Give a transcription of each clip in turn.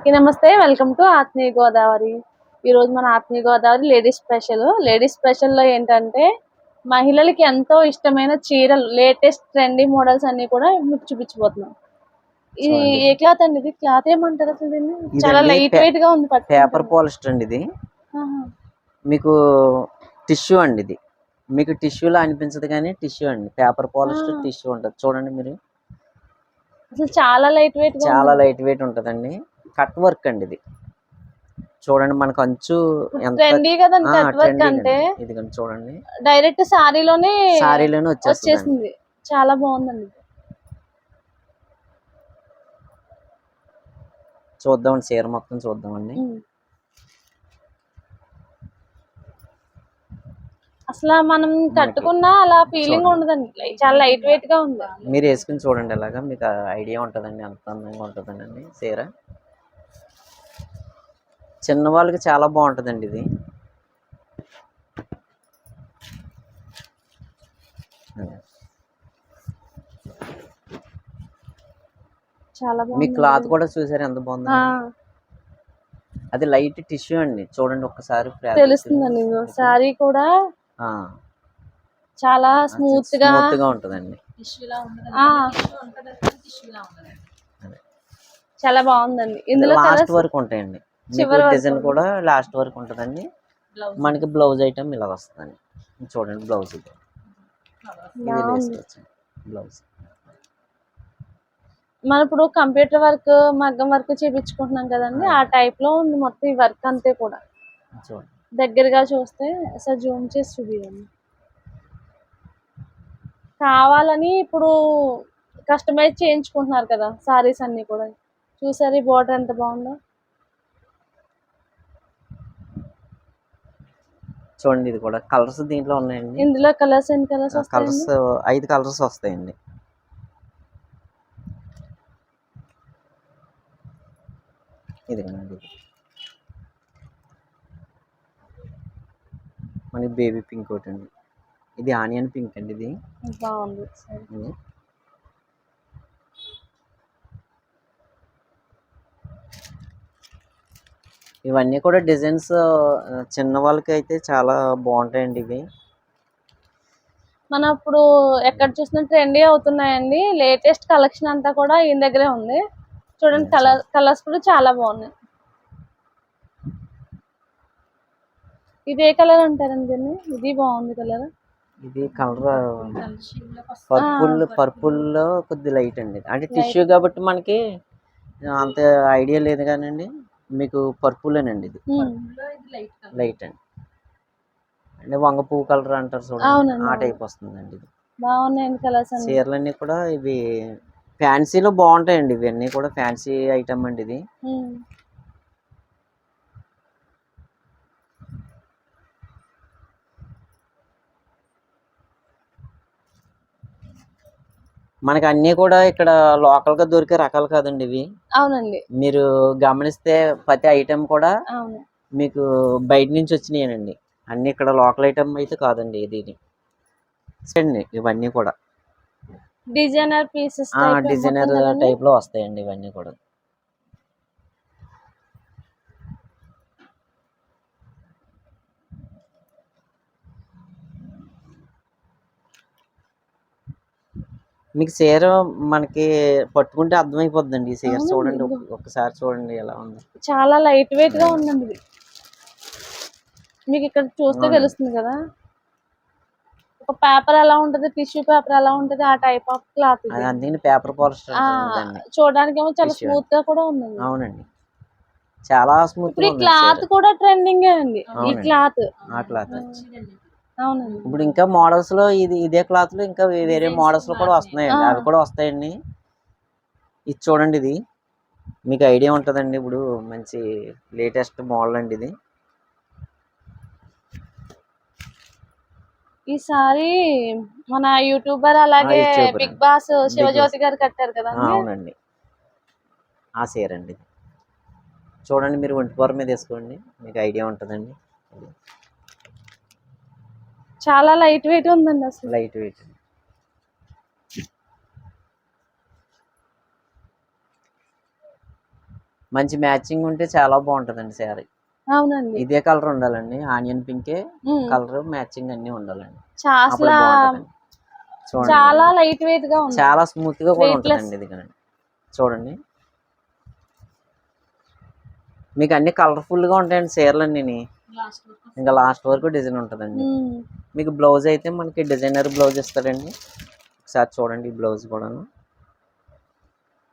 అందరికీ నమస్తే. Welcome to ఆత్మీయ గోదావరి. ఈ రోజు మన ఆత్మీయ గోదావరి లేడీస్ స్పెషల్. లేడీస్ స్పెషల్లో ఏంటంటే మహిళలకి ఎంతో ఇష్టమైన చీరలు లేటెస్ట్ ట్రెండీ మోడల్స్ అన్ని కూడా మీకు చూపించబోతున్నాం. ఇది. ఏ క్లాత్ అండి ఇది? క్లాత్ ఏమంటారు అసలు దీన్ని? చాలా లైట్ వెయిట్గా ఉంది. పేపర్ పాలిస్టర్ అండి ఇది. మీకు టిష్యూ అండి ఇది. మీకు టిష్యూలో అనిపించదు కానీ టిష్యూ అండి. Paper polyester. టిష్యూ ఉంటుంది. చూడండి మీరు. అసలు చాలా లైట్ వెయిట్ చాలా. లైట్ వెయిట్ ఉంటుందండి. కట్ వర్క్ అండి ఇది. చూడండి మనకు అంచు ట్రెండీ కదండి కట్ వర్క్ అంటే. ఇది చూడండి. డైరెక్ట్ సారీలోనే సారీలోనే వచ్చేస్తుంది వచ్చేసింది. చాలా బాగుందండి చూద్దామండి చీర మొత్తం చూద్దామండి. అసలు మనం కట్టుకున్నా అలా ఫీలింగ్. ఉండదండి. చాలా లైట్ వెయిట్గా ఉంది. మీరు వేసుకుని చూడండి ఎలాగా మీకు ఐడియా ఉంటుందండి ఎంత అందంగా ఉంటుందండి చీర. చిన్న వాళ్ళకి చాలా బాగుంటుందండి ఇది. చాలా మీ బాగుంది. క్లాత్ కూడా చూసారు? ఎంత బాగుంది ఆ, అది లైట్ టిష్యూ అండి. చూడండి ఒక్కసారి తెలుస్తుందండి శారీ కూడా. చాలా స్మూత్గా స్మూత్గా ఉంటుందండి ఆ, చాలా బాగుందండి. ఇందులో లాస్ట్ వరకు ఉంటాయండి. మీకు చివరి డిజైన్ కూడా లాస్ట్ వరకు ఉంటుందండి. మనకి బ్లౌజ్ ఐటమ్ ఇలా వస్తుందండి. చూడండి బ్లౌజ్ ఇది. బ్లౌజ్. మనం ఇప్పుడు కంప్యూటర్ వర్క్ మగ్గం వర్క్ చేపించుకుంటున్నాం కదండి. ఆ. టైప్లో ఉంది మొత్తం ఈ వర్క్ అంతే కూడా. చూడండి. దగ్గరగా చూస్తే అసలు జూమ్ చేసి చూపియండి. కావాలని ఇప్పుడు కస్టమైజ్ చేయించుకుంటున్నారు కదా సారీస్ అన్ని కూడా. చూసారు ఈ బార్డర్ ఎంత బాగుందో? చూడండి ఇది కూడా. కలర్స్ దీంట్లో ఉన్నాయండి. ఇందులో కలర్స్ ఎన్ని కలర్స్ కలర్స్ ఐదు కలర్స్ వస్తాయండి. ఇది మనకి బేబీ పింక్ ఒకటి అండి ఇది ఆనియన్ పింక్ అండి ఇది. బాగుంది సరే. ఇది. ఇవన్నీ కూడా డిజైన్స్ చిన్న వాళ్ళకి అయితే చాలా బాగుంటాయండి ఇవి. మనం ఇప్పుడు ఎక్కడ చూసినా ట్రెండీ అవుతున్నాయండి. లేటెస్ట్ కలెక్షన్ అంతా కూడా ఈయన దగ్గరే ఉంది. చూడండి కలర్ కలర్స్ కూడా చాలా బాగున్నాయి. ఇది ఏ కలర్ అంటారండి దీన్ని? ఇది బాగుంది కలర్ ఇది కలర్ పర్పుల్ పర్పుల్లో కొద్ది లైట్ అండి. అంటే టిష్యూ కాబట్టి మనకి అంత ఐడియా లేదు కానండి. మీకు పర్పుల్ అండి ఇది. లైట్ అండి. అంటే వంగ పువ్వు కలర్ అంటారు చూడండి. ఆ. టైప్ వస్తుందండి ఇది. బాగున్నాయండి కలర్స్ అన్ని. చీరలన్నీ కూడా ఇవి ఫ్యాన్సీలో బాగుంటాయండి ఇవన్నీ కూడా ఫ్యాన్సీ ఐటమ్ అండి ఇది. మనకి అన్నీ కూడా ఇక్కడ లోకల్గా దొరికే రకాలు కాదండి ఇవి. అవునండి. మీరు గమనిస్తే ప్రతి ఐటెం కూడా మీకు బయట నుంచి వచ్చినాయనండి. అన్ని ఇక్కడ లోకల్ ఐటమ్ అయితే కాదండి ఇది ఇది. అండి ఇవన్నీ కూడా. డిజైనర్ పీసెస్ డిజైనర్ టైప్లో వస్తాయండి ఇవన్నీ కూడా. మీకు చీర మనకి పట్టుకుంటే అర్థమైపోద్దండి ఈ చీర. చూడండి ఒక్కసారి చూడండి ఎలా ఉంది. చాలా లైట్ వెయిట్గా ఉందండి ఇది. మీకు ఇక్కడ చూస్తే. తెలుస్తుంది కదా. ఒక పేపర్ ఎలా ఉంటది టిష్యూ పేపర్ ఎలా ఉంటది ఆ టైప్ ఆఫ్ క్లాత్ అందుకని పేపర్ పాలిస్టర్ చూడడానికి ఏమో చాలా. స్మూత్గా కూడా ఉంది అవునండి. చాలా స్మూత్ ఈ క్లాత్ కూడా ట్రెండింగ్ అండి. ఈ. క్లాత్. ఆ క్లాత్. ఇప్పుడు ఇంకా మోడల్స్లో ఇది ఇదే క్లాత్లో ఇంకా వేరే మోడల్స్లో కూడా వస్తున్నాయండి. అవి కూడా వస్తాయండి. ఇది చూడండి ఇది. మీకు ఐడియా ఉంటుందండి ఇప్పుడు మంచి లేటెస్ట్ మోడల్ అండి ఇది. ఈసారి మన యూట్యూబర్ అలాగే. బిగ్ బాస్ శివజ్యోతి గారు కట్టారు కదా అవునండి. ఆ చీర అండి. చూడండి మీరు ఒంటిపూర మీద వేసుకోండి. మీకు ఐడియా ఉంటుందండి. చాలా లైట్ వెయిట్ ఉందండి అసలు. Light weight. మంచి మ్యాచింగ్ ఉంటే చాలా బాగుంటుందండి శారీ. అవునండి. ఇదే కలర్ ఉండాలండి. ఆనియన్ పింకే. కలర్ మ్యాచింగ్ అన్ని ఉండాలండి. చా- అప్పుడు అసలు బాగుంటుందండి. చూడండి. చాలా లైట్ వెయిట్గా ఉంది. చాలా స్మూత్గా కూడా. ఉంటుందండి ఇది కదండి చూడండి. మీకు అన్ని కలర్ఫుల్గా ఉంటాయండి చీరలు అన్ని ఇంకా లాస్ట్ వరకు డిజైన్ ఉంటుందండి. మీకు బ్లౌజ్ అయితే మనకి డిజైనర్ బ్లౌజ్ ఇస్తాడండి. ఒకసారి చూడండి బ్లౌజ్ కూడాను.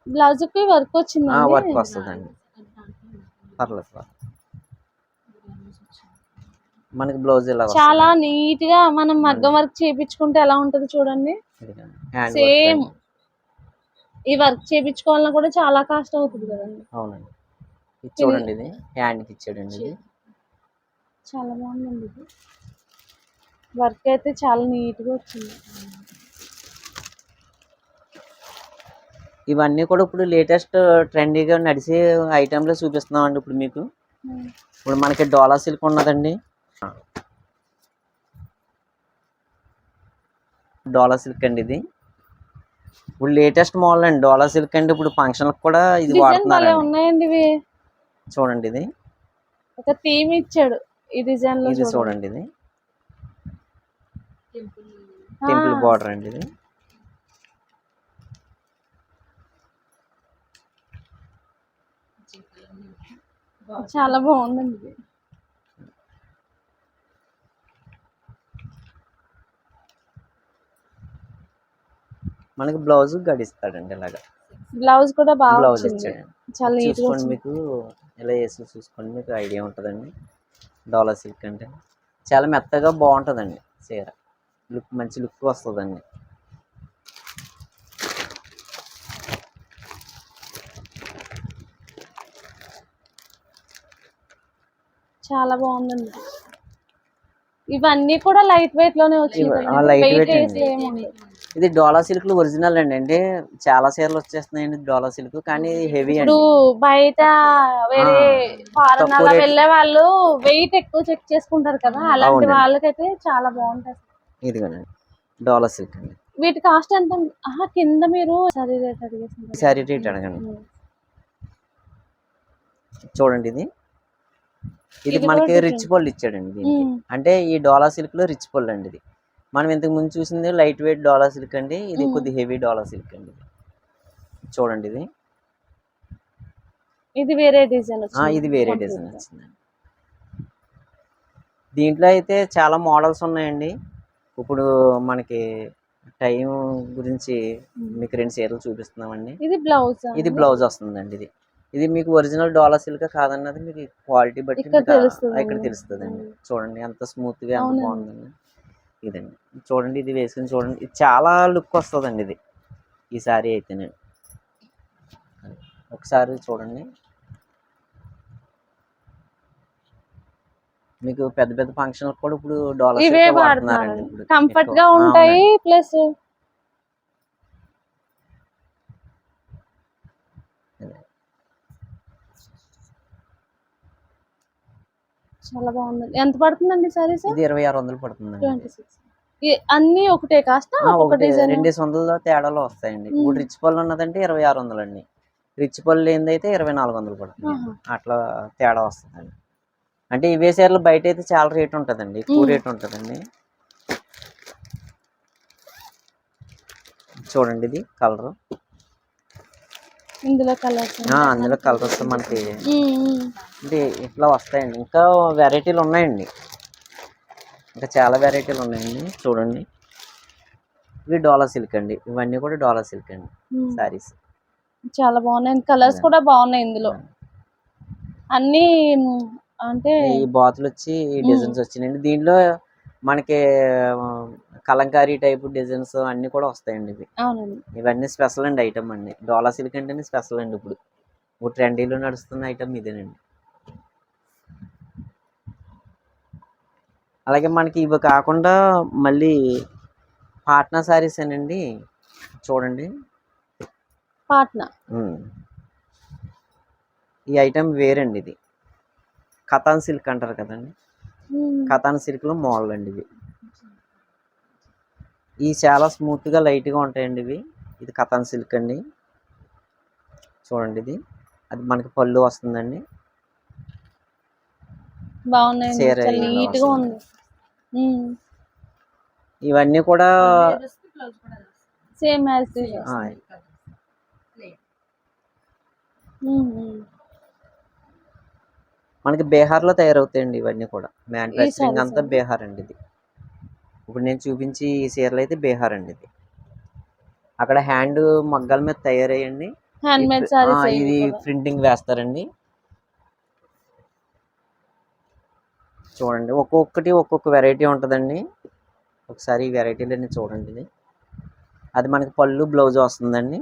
బ్లౌజ్కి వర్క్ వచ్చింది వర్క్ వస్తుందండి. పర్లేదు పర్లేదు. మనకి బ్లౌజ్ ఇలా. చాలా నీట్గా మనం మగ్గం వర్క్ చేపించుకుంటే ఎలా ఉంటది చూడండి. సేమ్. ఈ వర్క్ చేపించుకోవాలన్నా కూడా చాలా కాస్ట్ అవుతుంది కదండి. అవునండి. చూడండి ఇది హ్యాండ్కి ఇచ్చాడండి ఇది. చాలా బాగుందండి ఇది. వర్క్ అయితే చాలా నీట్గా వచ్చింది. ఇవన్నీ కూడా ఇప్పుడు లేటెస్ట్ ట్రెండీగా నడిచే ఐటెంలో చూపిస్తున్నాం అండి ఇప్పుడు మీకు. ఉమ్. ఇప్పుడు మనకి డోలా సిల్క్ ఉన్నదండి. డోలా సిల్క్ అండి ఇది. ఇప్పుడు లేటెస్ట్ మోడల్ అండి. డోలా సిల్క్ అండి. ఇప్పుడు ఫంక్షన్లకు కూడా ఇది వాడుతున్నారండి. ఉన్నాయండి ఇవి. చూడండి ఇది. ఒక థీమ్ ఇచ్చాడు. ఈ డిజైన్లో ఇది చూడండి. ఇది. టెంపుల్. బార్డర్ అండి ఇది. చాలా బాగుందండి ఇది. మనకి బ్లౌజ్ గడిస్తాడండి ఇలాగా. బ్లౌజ్ కూడా బాగా బ్లౌజ్ ఇచ్చాడండి చాలా నీట్గా చూసుకోండి వచ్చింది. మీకు ఇలా వేసి చూసుకోండి మీకు ఐడియా ఉంటుందండి. డోలా సిల్క్ అంటే. చాలా మెత్తగా బాగుంటుందండి చీర. లుక్ మంచి లుక్ వస్తుందండి. చాలా బాగుందండి. ఇవన్నీ కూడా లైట్ వెయిట్లోనే వచ్చింది ఇవి- ఆ, ఇది డోలా సిల్క్ ఒరిజినల్ అండి. అంటే చాలా చీరలు వచ్చేస్తున్నాయండి డోలా సిల్క్ కానీ హెవీ అండి. బయట వేరే ఫారెన్ తక్కువ అలా rate. వెళ్ళే వాళ్ళు వెయిట్ ఎక్కువ చెక్ చేసుకుంటారు కదా అలాంటి. వాళ్ళకైతే చాలా బాగుంటాయి ఇదిగోనండి డోలా సిల్క్ అండి. వీటి కాస్ట్ ఎంత కింద మీరు సరే రేట్ అడిగేసింది. శారీ రేట్ అడగండి. చూడండి ఇది. ఇది మనకి రిచ్ పళ్ళు ఇచ్చాడండి. అంటే ఈ డోలా సిల్క్లో రిచ్ పళ్ళు అండి ఇది. మనం ఇంతకు ముందు చూసింది లైట్ వెయిట్ డోలా సిల్క్ అండి. ఇది. కొద్ది హెవీ డోలా సిల్క్ అండి. చూడండి ఇది. ఇది వేరే డిజైన్ ఇది వేరే డిజైన్ వచ్చిందండి. దీంట్లో అయితే చాలా మోడల్స్ ఉన్నాయండి. ఇప్పుడు మనకి టైం గురించి మీకు రెండు చీరలు చూపిస్తున్నామండి. ఇది బ్లౌజ్ ఇది బ్లౌజ్ వస్తుందండి ఇది. ఇది మీకు ఒరిజినల్ డోలా సిల్క్ కాదన్నది మీకు క్వాలిటీ బట్టి ఇక్కడ తెలుస్తుంది. తెలుస్తుందండి. చూడండి ఎంత స్మూత్గా ఎంత. బాగుందండి. ఇదండి. చూడండి ఇది వేసుకుని చూడండి. ఇది చాలా లుక్ వస్తుందండి ఇది. ఈ సారీ అయితేనే. ఒకసారి చూడండి. మీకు పెద్ద పెద్ద ఫంక్షన్ కూడా ఇప్పుడు డోలా ఇవే సిల్క్ వాడుతున్నారు వాడుతున్నారండి ఇప్పుడు కంఫర్ట్. గా ఉంటాయి. ప్లస్ చాలా బాగుంది ఎంత పడుతుందండి సారీస్ ఇది ఇరవై ఆరు వందలు పడుతుందండి. Twenty six. అన్ని ఒకటే కాస్ట్ ఒకటి. డిజైన్ రెండేసి వందల తేడాలో వస్తాయండి. ఇప్పుడు రిచ్ పళ్ళు ఉన్నదంటే ఇరవై ఆరు వందలు అండి రిచ్ పళ్ళు ఏందైతే ఇరవై నాలుగు వందలు పడుతుంది. అట్లా తేడా వస్తుందండి. అంటే ఇవే చీరలు బయట అయితే చాలా రేట్ ఉంటుందండి. ఎక్కువ. రేట్ ఉంటుందండి. చూడండి ఇది కలర్. ఇందులో కలర్స్ అందులో కలర్స్ మనకి. అంటే ఇట్లా వస్తాయండి. ఇంకా వెరైటీలు ఉన్నాయండి. ఇంకా చాలా వెరైటీలు ఉన్నాయండి. చూడండి. ఇవి డోలా సిల్క్ అండి. ఇవన్నీ కూడా డోలా సిల్క్ అండి. సారీస్ చాలా బాగున్నాయి. కలర్స్ కూడా బాగున్నాయి ఇందులో. అన్ని అంటే ఈ బాతులు వచ్చి ఈ డిజైన్స్ వచ్చినాయండి. దీంట్లో మనకి కలంకారీ టైప్ డిజైన్స్ అన్ని కూడా వస్తాయండి ఇవి. అవునండి. ఇవన్నీ స్పెషల్ అండి ఐటమ్ అండి డోలా సిల్క్ అంటేనే స్పెషల్ అండి ఇప్పుడు. ఇప్పుడు ట్రెండీలో నడుస్తున్న ఐటమ్ ఇదేనండి. అలాగే మనకి ఇవి కాకుండా మళ్ళీ పాట్నా శారీస్ అండి చూడండి. పాట్నా. ఈ ఐటమ్ వేరండి ఇది. కథాన్ సిల్క్ అంటారు కదండి. కథాన్ సిల్క్లో మోడల్ అండి ఇవి. ఇవి చాలా స్మూత్గా లైట్గా ఉంటాయండి ఇవి. ఇది కథాన్ సిల్క్ అండి. చూడండి ఇది. అది మనకి పళ్ళు వస్తుందండి. ఇవన్నీ కూడా సేమ్ యాజ్ మనకి బీహార్లో తయారవుతాయండి ఇవన్నీ కూడా. మ్యానుఫ్యాక్చరింగ్ sarees అంతా. బీహార్ అండి ఇది. ఇప్పుడు నేను చూపించి ఈ చీరలు అయితే బీహార్ అండి ఇది. అక్కడ హ్యాండ్ మగ్గాల మీద తయారయ్యండి. ఇది ప్రింటింగ్ వేస్తారండి. చూడండి ఒక్కొక్కటి ఒక్కొక్క వెరైటీ ఉంటుందండి. ఒకసారి ఈ వెరైటీలన్నీ చూడండి. ఇది. అది మనకి పళ్ళు బ్లౌజ్ వస్తుందండి.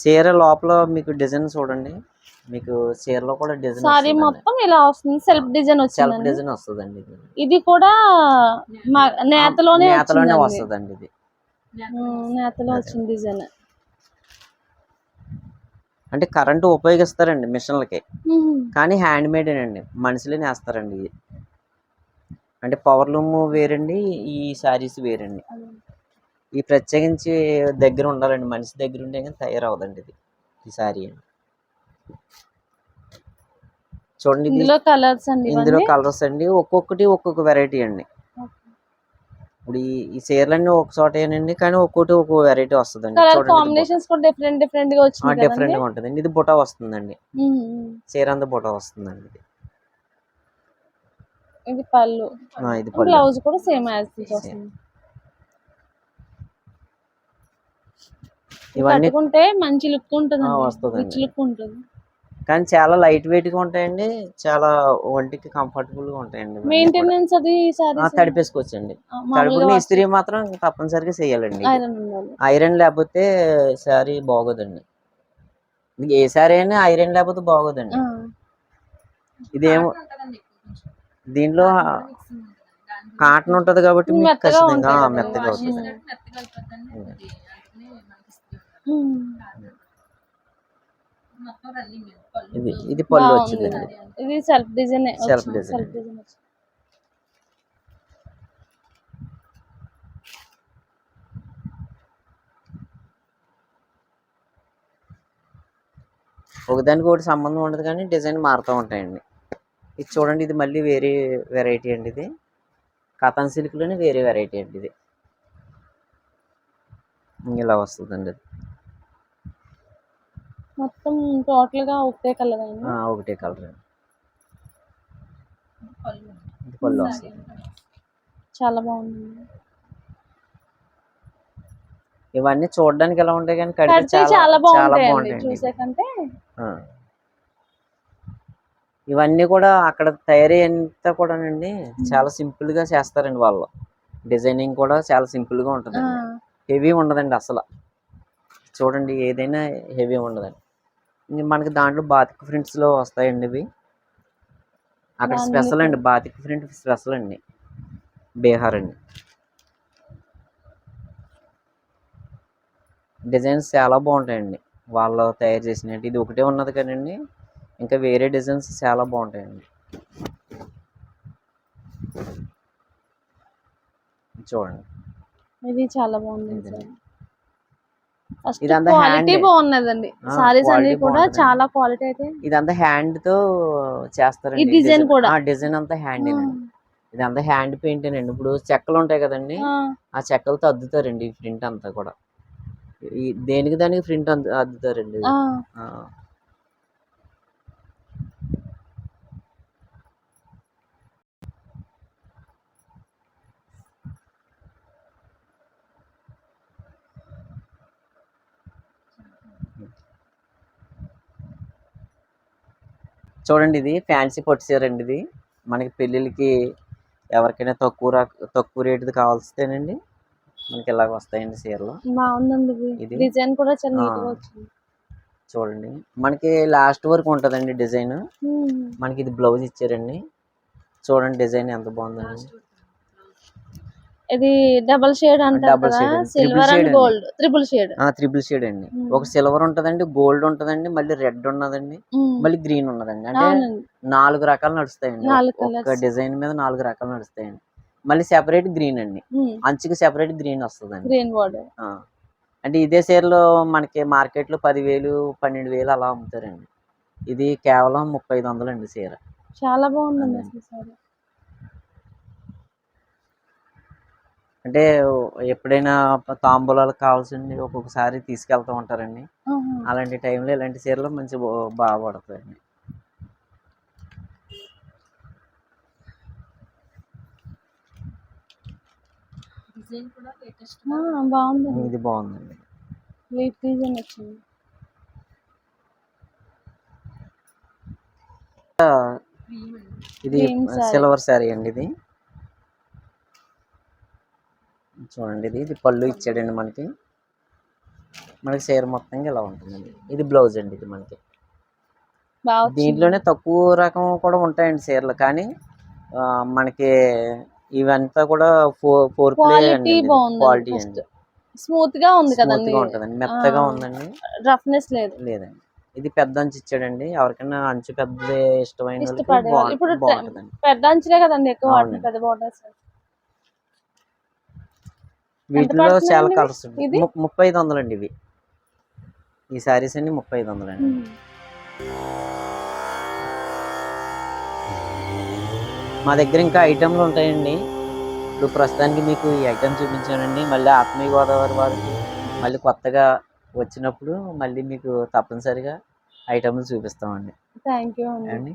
చీర లోపల మీకు డిజైన్ చూడండి. మీకు చీరలో కూడా డిజైన్ సారీ మొత్తం ఇలా వస్తుంది. సెల్ఫ్ డిజైన్ సెల్ఫ్ వచ్చిందండి. డిజైన్ వస్తుందండి ఇది. కూడా నేతలోనే నేతలోనే. వస్తుందండి ఇది. నేతలో వచ్చింది డిజైన్ అంటే కరెంటు ఉపయోగిస్తారండి మిషన్లకి. కానీ హ్యాండ్ మేడ్ అండి మనుషులే నేస్తారండి ఇది. అంటే పవర్ లూమ్ వేరండి ఈ శారీస్ వేరండి. ఈ ప్రత్యేకించి దగ్గర ఉండాలండి. మనిషి దగ్గర ఉంటే కానీ తయారవదండి ఇది. ఈ అండి చూడండి ఇది. ఇందులో కలర్స్ అండి ఇందులో కలర్స్ అండి. ఒక్కొక్కటి ఒక్కొక్క వెరైటీ అండి. ఇప్పుడు ఈ ఈ చీరలన్నీ ఒక చోటేనండి కానీ ఒక్కొక్కటి ఒక్కొక్క వెరైటీ వస్తుందండి. కలర్ చూడండి కాంబినేషన్స్ కూడా డిఫరెంట్ డిఫరెంట్గా వచ్చింది కదండి? డిఫరెంట్గా ఉంటుందండి. ఇది బుటా వస్తుందండి. చీర అంతా బుటా వస్తుందండి ఇది. ఇది పళ్ళు. ఇది బ్లౌజ్ కూడా సేమ్ యాజ్ వస్తుంది. ఇవన్నీ కట్టుకుంటే మంచి లుక్ ఉంటుంది లుక్ ఉంటుంది. కానీ చాలా లైట్ వెయిట్గా ఉంటాయండి. చాలా ఒంటికి కంఫర్టబుల్గా ఉంటాయండి. మెయింటెనెన్స్ అది తడిపేసుకోవచ్చండి. తడుపుని ఇస్త్రీ మాత్రం తప్పనిసరిగా చేయాలండి ఐరన్ ఉండాలి. ఐరన్ లేకపోతే శారీ బాగోదండి. ఇది ఏ శారీ అయినా ఐరన్ లేకపోతే బాగోదండి. ఇదేమో దీంట్లో కాటన్ ఉంటది కాబట్టి మీకు మెత్తగా ఖచ్చితంగా. మెత్తగా అవుతుంది. ఇది ఇది పళ్ళు బాగుంది. వచ్చిందండి ఇది సెల్ఫ్ డిజైన్. సెల్ఫ్ డిజైన్ ఒకదానికి ఒకటి సంబంధం ఉండదు కానీ డిజైన్ మారుతూ ఉంటాయండి. ఇది చూడండి ఇది మళ్ళీ వేరే వెరైటీ అండి ఇది. కథన్ సిల్క్లోనే వేరే వెరైటీ అండి ఇది. ఇలా వస్తుందండి అది. మొత్తం టోటల్గా ఒకటే కలర్ అండి ఆ, ఒకటే కలర్ పళ్ళు. వస్తుంది చాలా బాగుంది. ఇవన్నీ చూడడానికి ఎలా ఉంటాయి కానీ కడితే చాలా చాలా చాలా బాగుంటాయండి బాగుంటాయండి చూసే కంటే ఆ. ఇవన్నీ కూడా అక్కడ తయారయ్యేంత కూడానండి చాలా సింపుల్గా చేస్తారండి వాళ్ళు. డిజైనింగ్ కూడా చాలా సింపుల్గా ఉంటుంది హెవీ ఉండదండి అసలు. చూడండి ఏదైనా హెవీ ఉండదండి. మనకి దాంట్లో బాతిక్ ప్రింట్స్లో వస్తాయండి ఇవి. అక్కడ స్పెషల్ అండి బాతిక్ ప్రింట్ స్పెషల్ అండి. బీహార్ అండి డిజైన్స్ చాలా బాగుంటాయండి. వాళ్ళు తయారు చేసినట్టు ఇది ఒకటే ఉన్నది కదండి. ఇంకా వేరే డిజైన్స్ చాలా బాగుంటాయండి. చూడండి. ఇది చాలా బాగుంది ఇదంతా క్వాలిటీ బాగున్నదండి. సారీస్ అన్ని కూడా. చాలా క్వాలిటీ అయితే. ఇదంతా హ్యాండ్తో చేస్తారండి. ఈ design కూడా. డిజైన్ అంతా హ్యాండ్ ఇదంతా హ్యాండ్ పెయింట్ అండి. ఇప్పుడు చెక్కలు ఉంటాయి కదండి. ఆ, చెక్కలతో అద్దుతారండి ఈ ప్రింట్ అంతా కూడా. దేనికి దానికి ప్రింట్ అద్దుతారండి. చూడండి ఇది ఫ్యాన్సీ పట్టు చీర అండి ఇది. మనకి పెళ్ళిళ్ళకి ఎవరికైనా తక్కువ రా తక్కువ రేటుది కావాల్సితేనండి మనకి ఇలాగ వస్తాయండి చీరలు. బాగుందండి ఇది? డిజైన్ కూడా చాలా వచ్చింది. చూడండి. మనకి లాస్ట్ వరకు ఉంటుందండి డిజైన్. మనకి ఇది బ్లౌజ్ ఇచ్చారండి. చూడండి డిజైన్ ఎంత బాగుందండి. ఇది డబల్ షేడ్ అంటారు కదా. Silver and. Gold triple shade triple shade అండి. Hmm. ఒక సిల్వర్ ఉంటదండి గోల్డ్ ఉంటదండి మళ్ళీ రెడ్ ఉన్నదండి మళ్ళీ గ్రీన్ ఉన్నదండి. అంటే నాలుగు రకాలు నడుస్తాయండి. ఒక. డిజైన్ మీద నాలుగు రకాలు నడుస్తాయండి. మళ్ళీ సెపరేట్ గ్రీన్ అండి. అంచుకి సెపరేట్ గ్రీన్ వస్తుందండి. గ్రీన్ బార్డర్ ఆ. అంటే ఇదే చీరలో మనకి మార్కెట్లో పదివేలు పన్నెండు వేలు అలా అమ్ముతారండి. ఇది కేవలం ముప్పై ఐదు వందలు అండి చీర చాలా బాగుందండి అదే. అసలు సారీ అంటే ఎప్పుడైనా తాంబూలాలకు కావాల్సింది ఒక్కొక్కసారి తీసుకెళ్తూ ఉంటారండి. అలాంటి టైంలో ఇలాంటి చీరలు మంచి బాగా పడతాయండి. ఇది బాగుందండి. లేట్ డిజైన్ వచ్చింది. ఇది. సిల్వర్ శారీ అండి ఇది. చూడండి ఇది. ఇది పళ్ళు ఇచ్చాడండి మనకి. మనకి చీర మొత్తంగా ఇలా ఉంటుందండి. ఇది బ్లౌజ్ అండి ఇది మనకి. దీంట్లోనే తక్కువ రకం కూడా ఉంటాయండి చీరలు. కానీ మనకి ఇవంతా కూడా ఫోర్ ఫోర్ ప్లే క్వాలిటీ అండి క్వాలిటీ స్మూత్గా ఉంది కదండి. గా ఉంటుందండి మెత్తగా. ఉందండి. రఫ్నెస్ లేదు. లేదండి. ఇది పెద్ద అంచు ఇచ్చాడండి. ఎవరికైనా అంచు పెద్దది ఇష్టమైన ఇప్పుడు పెద్ద అంచులే కదండి ఎక్కువ. పెద్ద బోర్డర్స్ వీటిలో చాలా? కలర్స్? ముప్పై ఐదు వందలు అండి ఇవి. ఈ శారీస్ అన్ని ముప్పై ఐదు వందలు అండి మా దగ్గర ఇంకా ఐటెంలు ఉంటాయండి. ఇప్పుడు ప్రస్తుతానికి మీకు ఈ ఐటెం చూపించానండి. మళ్ళీ ఆత్మీయ గోదావరి వారికి మళ్ళీ కొత్తగా వచ్చినప్పుడు మళ్ళీ మీకు తప్పనిసరిగా ఐటెంలు చూపిస్తామండి. థ్యాంక్ యూ అండి.